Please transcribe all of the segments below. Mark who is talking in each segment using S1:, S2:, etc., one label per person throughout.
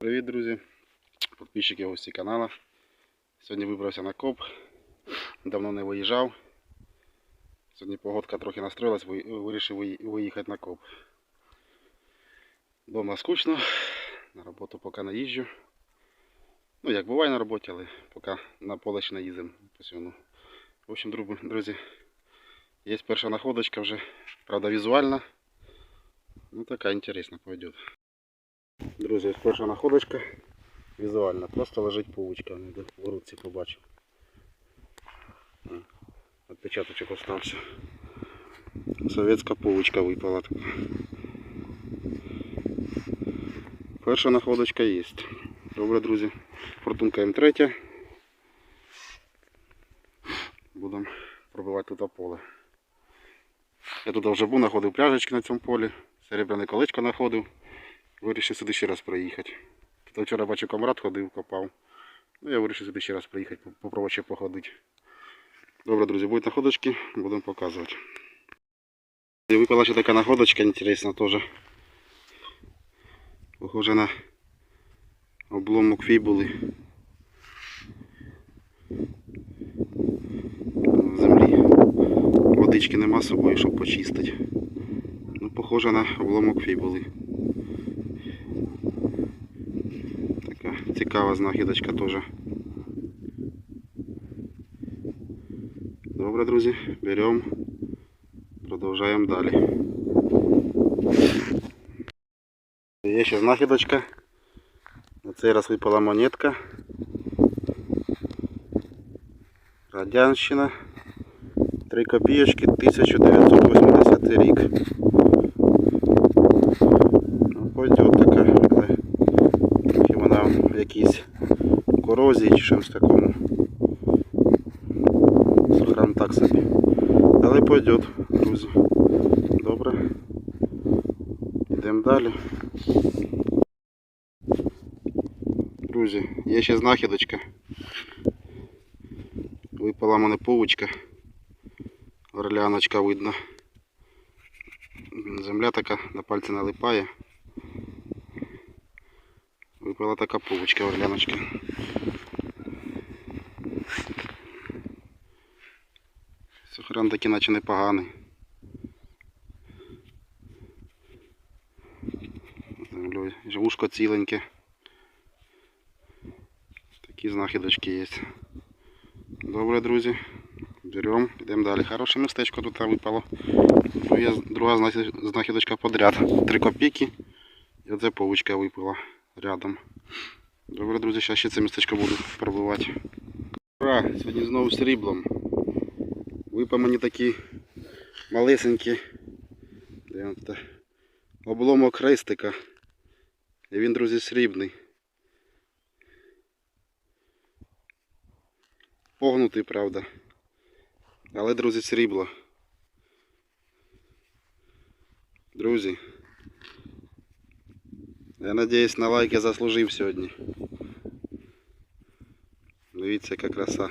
S1: Привіт, друзі, підписчики гості каналу. Сьогодні вибрався на коп. Давно не виїжджав. Сьогодні погодка трохи настроїлась, ви- вирішив виїхати на коп. Дома скучно, на роботу поки не їжджу. Ну, як буває на роботі, але поки на поле ще не їздимо постійно. В общем, друзі, є перша находочка вже, правда, візуальна. Ну, така інтересна пойдет. Друзі, ось перша находочка візуальна. Просто лежить паучка. Не в руці побачив. Отпечаточок остався. Совєтська паучка випала. Перша находочка є. Добре, друзі. Фортунка М3. Будемо пробивати тут поле. Я тут вже був, знаходив пляжечки на цьому полі. Серебряне колечко знаходив. Вирішив сюди ще раз приїхати. Тут вчора бачив комрад ходив, копав. Ну, я вирішив сюди ще раз приїхати, поп- попробувати ще походити. Добре, друзі, будуть находочки, будемо показувати. І випала ще така находочка інтересна теж. Похоже на обломок фібули. Землі. Водички нема з собою, щоб почистити. Ну, похоже на обломок фібули. цікава знахідочка теж. Добре, друзі, беремо, продовжуємо далі. Є ще знахідочка. На цей раз випала монетка. Радянщина. 3 копійочки 1980 рік. корозії чи чимось такому. Сохран так собі. Але пойдет, друзі. Добре. Йдемо далі. Друзі, є ще знахідочка. Випала в мене повучка. Орляночка видно. Земля така на пальці налипає. Випала така повучка орляночка. Сохран такий наче непоганий. Землею. Вушко ціленьке. Такі знахідочки є. Добре, друзі. Беремо, йдемо далі. Хороше містечко тут випало. Друга, друга знахідочка подряд. Три копійки. І оце павучка випала рядом. Добре, друзі, зараз ще це містечко буду пробувати. Ура! Сьогодні знову сріблом. Випав мені такі малесенькі. Обломок хрестика. І він, друзі, срібний. Погнутий, правда. Але, друзі, срібло. Друзі. Я надіюсь на лайк я заслужив сьогодні. Дивіться, яка краса.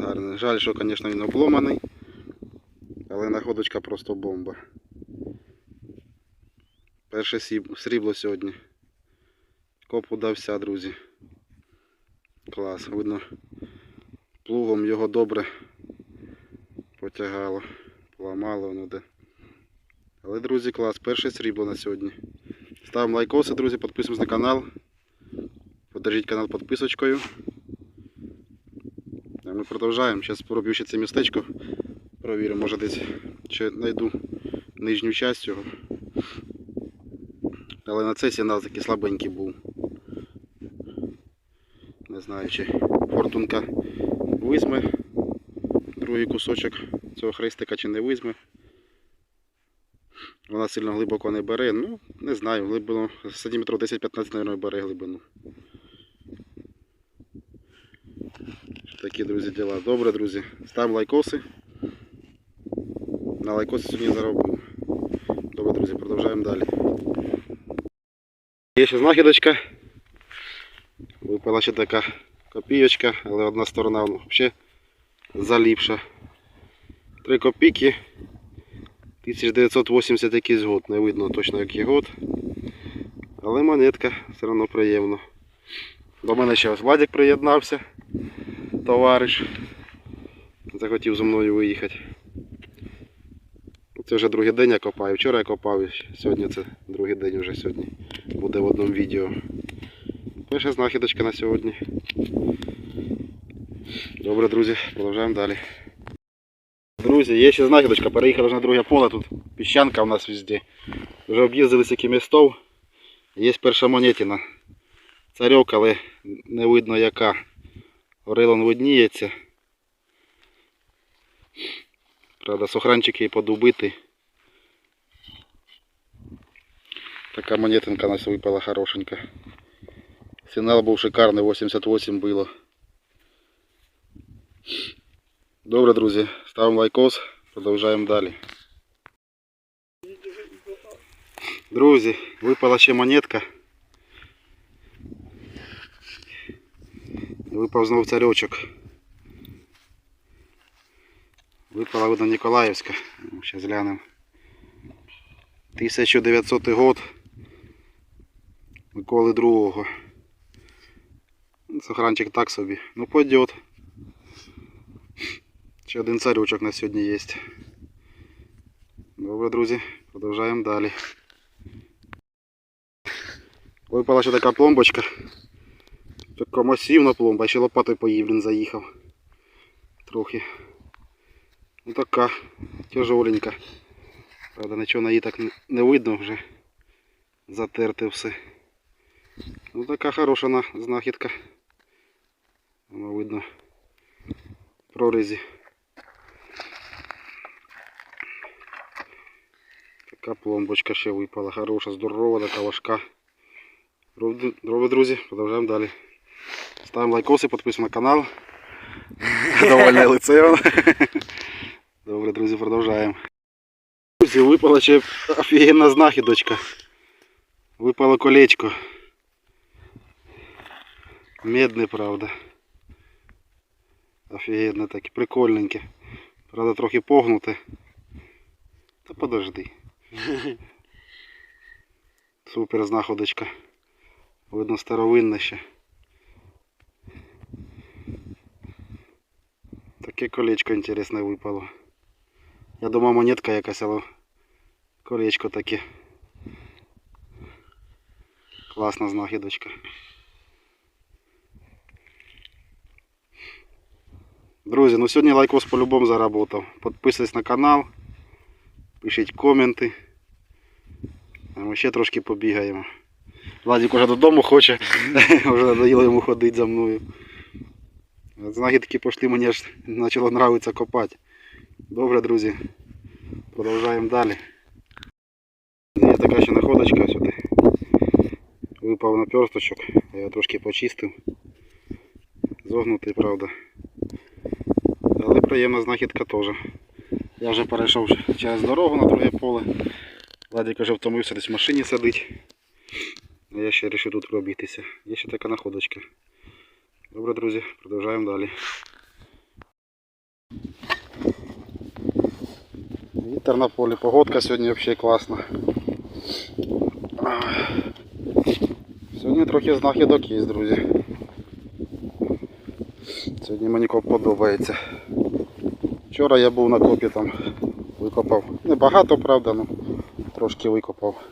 S1: Гарний. Жаль, що, звісно, він обломаний. Але находочка просто бомба. Перше срібло сьогодні. Коп удався, друзі. Клас. Видно, плугом його добре потягало, поламало воно де. Але, друзі, клас, перше срібло на сьогодні. Ставимо лайкоси, друзі, підписуємось на канал. Подержіть канал підписочкою. Продовжуємо. Зараз спробую ще це містечко. Провіримо, може десь ще знайду нижню часть його. Але на цей сигнал такий слабенький був. Не знаю, чи фортунка візьме другий кусочок цього хрестика чи не візьме. Вона сильно глибоко не бере. Ну, не знаю, глибину сантиметрів 10-15, мабуть, бере глибину. Такі, друзі, діла. Добре, друзі. Ставимо лайкоси. На лайкоси сьогодні заробив. Добре, друзі, продовжуємо далі. Є ще знахідочка. Випала ще така копійочка, але одна сторона взагалі заліпша. Три копійки. 1980 якийсь год, не видно точно який год. Але монетка все одно приємно. До мене ще ось Владик приєднався, товариш. Захотів зі мною виїхати. Це вже другий день я копаю. Вчора я копав, сьогодні це другий день вже сьогодні. Буде в одному відео. Перша знахідочка на сьогодні. Добре, друзі, продовжуємо далі. Друзі, є ще знахідочка, переїхали на друге поле, тут піщанка у нас везде. Вже об'їздили стільки містов. Є перша монетина. Царьок, але не видно яка. Орелон видніється. Правда, сохранчик її подубитий. Така монетинка у нас випала хорошенька. Сигнал був шикарний, 88 було. Добре, друзі, ставимо лайкос, продовжуємо далі. Друзі, випала ще монетка. І Випав знов царьочок. Випала видно Ніколаївська. Зараз глянемо. 1900 год. Миколи другого. Сохранчик так собі. Ну пойдет. Ще один царючок на сьогодні є. Добре, друзі, продовжуємо далі. Випала ще така пломбочка. Така масивна пломба, ще лопатою по їй, блін, заїхав. Трохи. Ну така тяжоленька. Правда, нічого на її так не- видно вже. Затерте все. Ну така хороша на- знахідка. Воно видно прорізі. Така пломбочка ще випала. Хороша, здорова, така важка. Добре, друзі, продовжуємо далі. Ставимо лайкоси, підписуємо на канал. Довольне лице. Добре, друзі, продовжуємо. Друзі, випала ще офігенна знахідочка. Випало колечко. Медне, правда. Офігенне таке, прикольненьке. Правда, трохи погнуте. Та подожди. Супер знаходочка. Видно старовинне ще. Таке колечко інтересне випало. Я думав монетка якась, але колечко таке. Класна знахідочка. Друзі, ну сьогодні лайкос по-любому заработав. Підписуйтесь на канал, пишіть коменти. А ми ще трошки побігаємо. Владик уже додому хоче, вже надоїло йому ходити за мною. От Знахідки пішли, мені аж почало нравитися копати. Добре, друзі. Продовжуємо далі. Є така ще находочка сюди. Випав наперсточок, я його трошки почистив. Зогнутий, правда. Але приємна знахідка теж. Я вже перейшов через дорогу на друге поле. Владик вже втомився десь в машині сидить. А я ще вирішив тут пробігтися. Є ще така находочка. Добре, друзі, продовжуємо далі. Вітер на полі, погодка сьогодні взагалі класна. Сьогодні трохи знахідок є, друзі. Сьогодні мені коп подобається. Вчора я був на копі там, викопав. Небагато, правда, ну трошки викопав.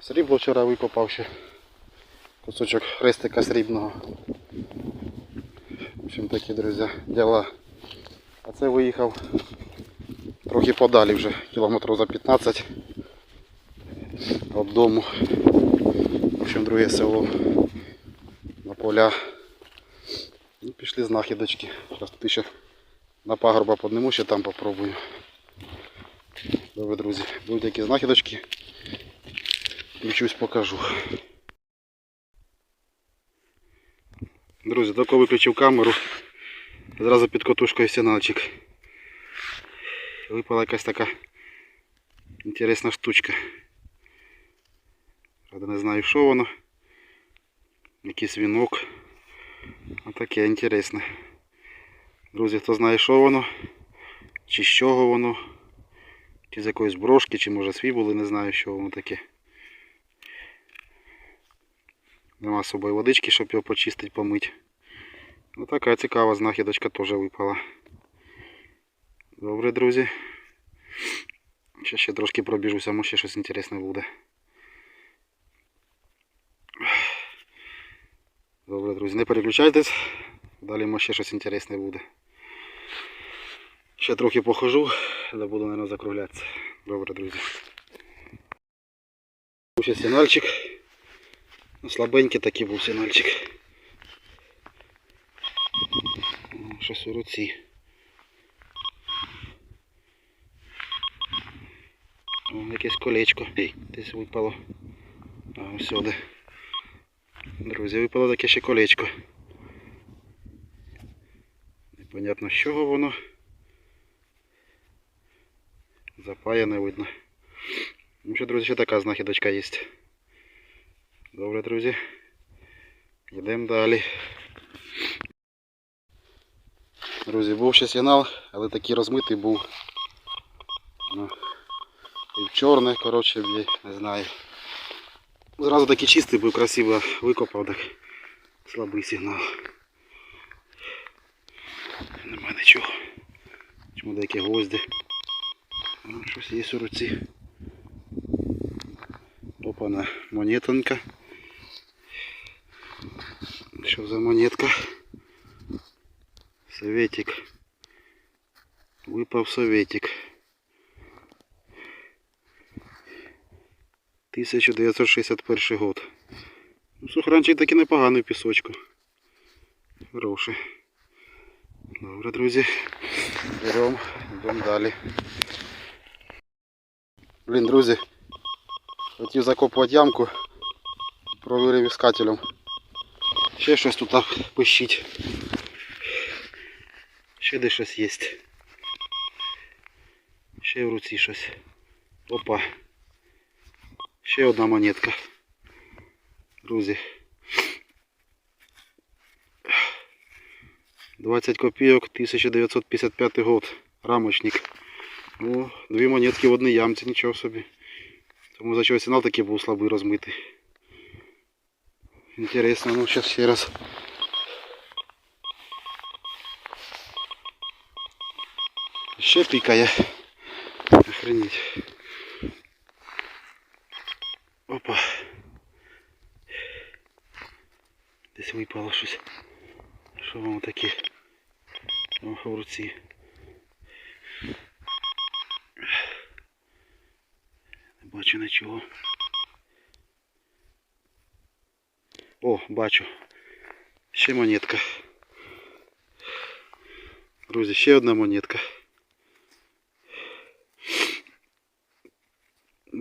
S1: Срібло вчора викопав ще. Кусочок хрестика срібного. В общем такі, друзі, діла. А це виїхав трохи подалі вже, кілометрів за 15 від дому. В общем, друге село на поля. І пішли знахідочки. Зараз тут ще на пагорба подниму, ще там попробую. Добре, друзі, будуть які знахідочки. Включусь, покажу. Друзі, тільки виключив камеру. Зразу під котушкою сигнальчик. Випала якась така інтересна штучка. Правда не знаю що воно. Якийсь вінок. Отаке інтересне. Друзі, хто знає що воно, чи з чого воно, чи з якоїсь брошки, чи може свій були, не знаю що воно таке. Нема з собою водички, щоб його почистити, помити. Ну така цікава знахідочка теж випала. Добре, друзі. Ще ще трошки пробіжуся, може ще щось інтересне буде. Добре, друзі, не переключайтесь. Далі може ще щось інтересне буде. Ще трохи похожу, але буду, мабуть, закруглятися. Добре, друзі. Ще сигнальчик. Ну, Слабенький такий був сигнальчик. О, Щось у руці. О, якесь колечко. Ей, десь випало. А, сюди. Друзі, випало таке ще колечко. Непонятно з чого воно. Запаяне видно. Ну що, друзі, ще така знахідочка є. Добре, друзі. Йдемо далі. Друзі, був ще сигнал, але такий розмитий був. Ну, і в чорне, коротше, не знаю. Зразу такий чистий був, красиво викопав, так слабий сигнал. Нема нічого. Чому деякі гвозді. Ну, щось є у руці. Опана монетонька. Що за монетка? Советик. Випав советик. 1961 год. Ну, сухранчик такий непоганий в пісочку. Хороший. Добре, друзі. Беремо, йдемо далі. Блін, друзі. Хотів закопувати ямку. Провірив іскателем. Ще щось тут пищить. Ще де щось є. Ще в руці щось. Опа. Ще одна монетка. Друзі. 20 копійок 1955 год. Рамочник. О, дві монетки в одній ямці, нічого собі. Тому за чого сигнал такий був слабий розмитий. Інтересно, ну зараз ще раз. Ще пікає. Охренеть. Опа. Десь випало щось. Що воно таке? Ох, в руці. Не бачу нічого. О, бачу. Ще монетка. Друзі, ще одна монетка.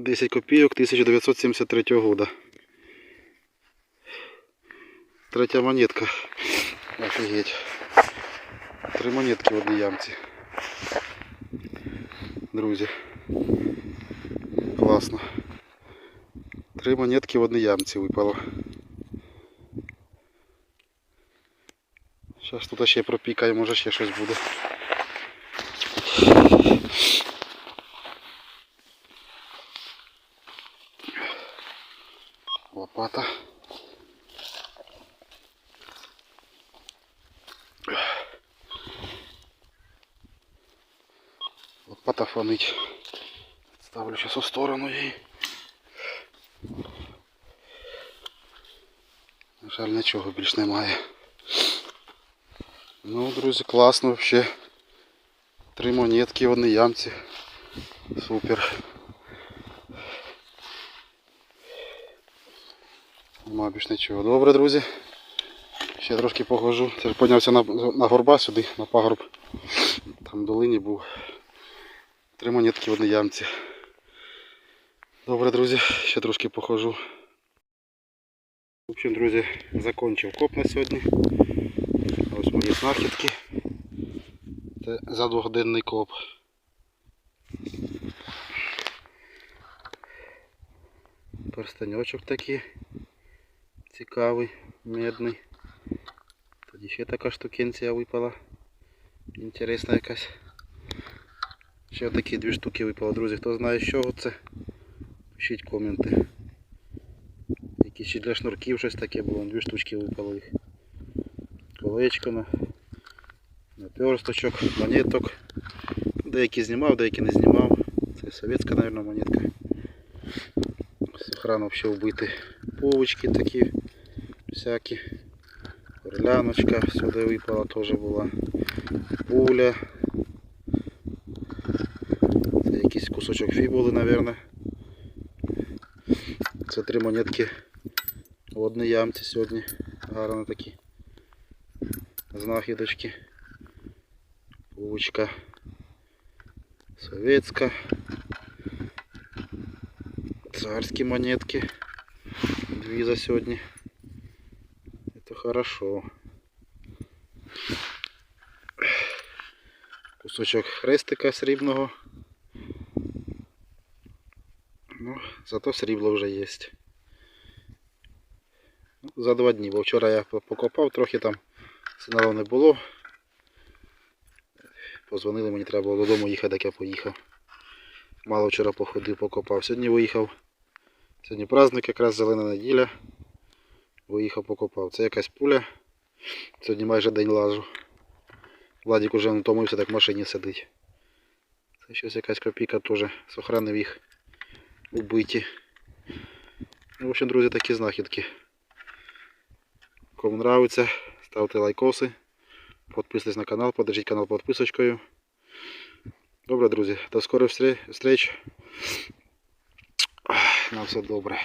S1: 10 копійок 1973 года. Третя монетка. Офігеть. Три монетки в одній ямці. Друзі. Класно. Три монетки в одній ямці випало. Зараз тут ще пропікає, може ще щось буде. Фонить. Ставлю сейчас у сторону її. На жаль, нічого більш немає. Ну, друзі, класно вообще. Три монетки в одній ямці. Супер. Нема більш нічого. Добре, друзі. Ще трошки похожу. Це ж піднявся на, на горба сюди, на пагорб. Там в долині був. Три монетки в одній ямці. Добре, друзі, ще трошки похожу. В общем, друзі, закончив коп на сьогодні. Ось мої знахідки. Це за двогодинний коп. Перстеньочок такий цікавий, медний. Тоді ще така штукенція випала. Інтересна якась. Ще такі дві штуки випало, друзі. Хто знає з чого це? Пишіть коменти. Які чи для шнурків щось таке було, дві штучки випало їх. Колечко на наперсточок, монеток. Деякі знімав, деякі не знімав. Це совєтська, мабуть, монетка. Сохран взагалі вбитий. Пувочки такі всякі. Орляночка сюди випала теж була. Пуля. Це якийсь кусочок фібули, мабуть. Це три монетки в одній ямці сьогодні. Гарно такі. Знахідочки. Пучка. Советська. Царські монетки. Дві за сьогодні. Это хорошо. Кусочок хрестика срібного. Ну, зато срібло вже є. За два дні, бо вчора я покопав трохи там, сигналу не було. Позвонили, мені треба було додому їхати, так я поїхав. Мало вчора походив, покопав. Сьогодні виїхав. Сьогодні праздник, якраз зелена неділя. Виїхав, покопав. Це якась пуля. Сьогодні майже день лажу. Владик уже натомився, так в машині сидить. Це щось якась копійка теж. Сохранив їх убиті. Ну, в общем, друзі, такі знахідки. Кому нравиться, ставте лайкоси. Підписуйтесь на канал, подержіть канал підписочкою. Добре, друзі, до скорих встреч. Нам все добре.